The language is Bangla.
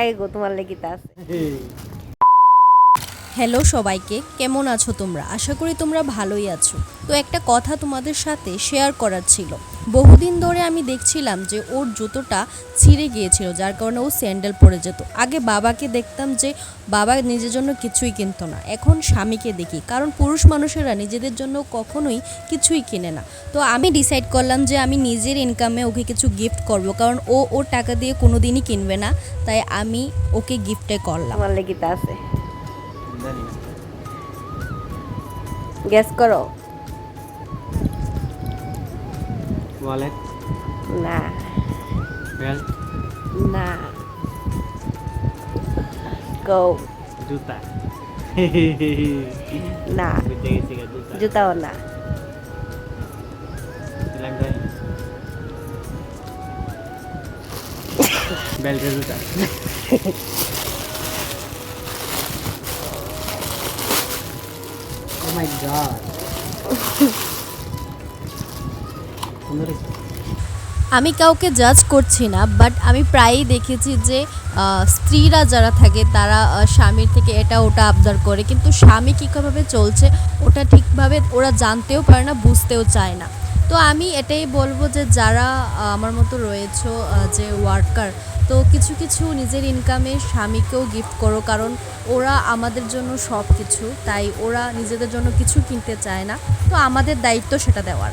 আগে গো তোমার লেগিতে আছে। হ্যালো সবাইকে, কেমন আছো তোমরা? আশা করি তোমরা ভালোই আছো। তো একটা কথা তোমাদের সাথে শেয়ার করার ছিল। বহুদিন ধরে আমি দেখছিলাম যে ওর জুতোটা ছিঁড়ে গিয়েছিল, যার কারণে ও স্যান্ডেল পরে যেত। আগে বাবাকে দেখতাম যে বাবা নিজের জন্য কিছুই কিনতো না, এখন স্বামীকে দেখি। কারণ পুরুষ মানুষেরা নিজেদের জন্য কখনোই কিছুই কিনে না। তো আমি ডিসাইড করলাম যে আমি নিজের ইনকামে ওকে কিছু গিফট করব, কারণ ও ওর টাকা দিয়ে কোনো দিনই কিনবে না। তাই আমি ওকে গিফটে করলাম। তোমার লেগিতে আছে। গ্যাস করো ওয়ালেট না বেল্ট না গো জুতা না বুঝতে গেছি গা, জুতা জুতাও না দিলাম ভাই বেল্টের জুতা ও my god. আমি কাউকে জাজ করছি না বাট আমি প্রায়ই দেখেছি যে স্ত্রীরা যারা থাকে, তারা স্বামীর থেকে এটা ওটা আবদার করে কিন্তু স্বামী কীভাবে চলছে, ওটা ঠিকভাবে ওরা জানতেও পারে না, বুঝতেও চায় না তো আমি এটাই বলব যে যারা আমার মতো রয়েছে যে ওয়ার্কার তো কিছু কিছু নিজের ইনকামে স্বামীকেও গিফট করো, কারণ ওরা আমাদের জন্য সব কিছু তাই ওরা নিজেদের জন্য কিছু কিনতে চায় না। তো আমাদের দায়িত্ব সেটা দেওয়ার।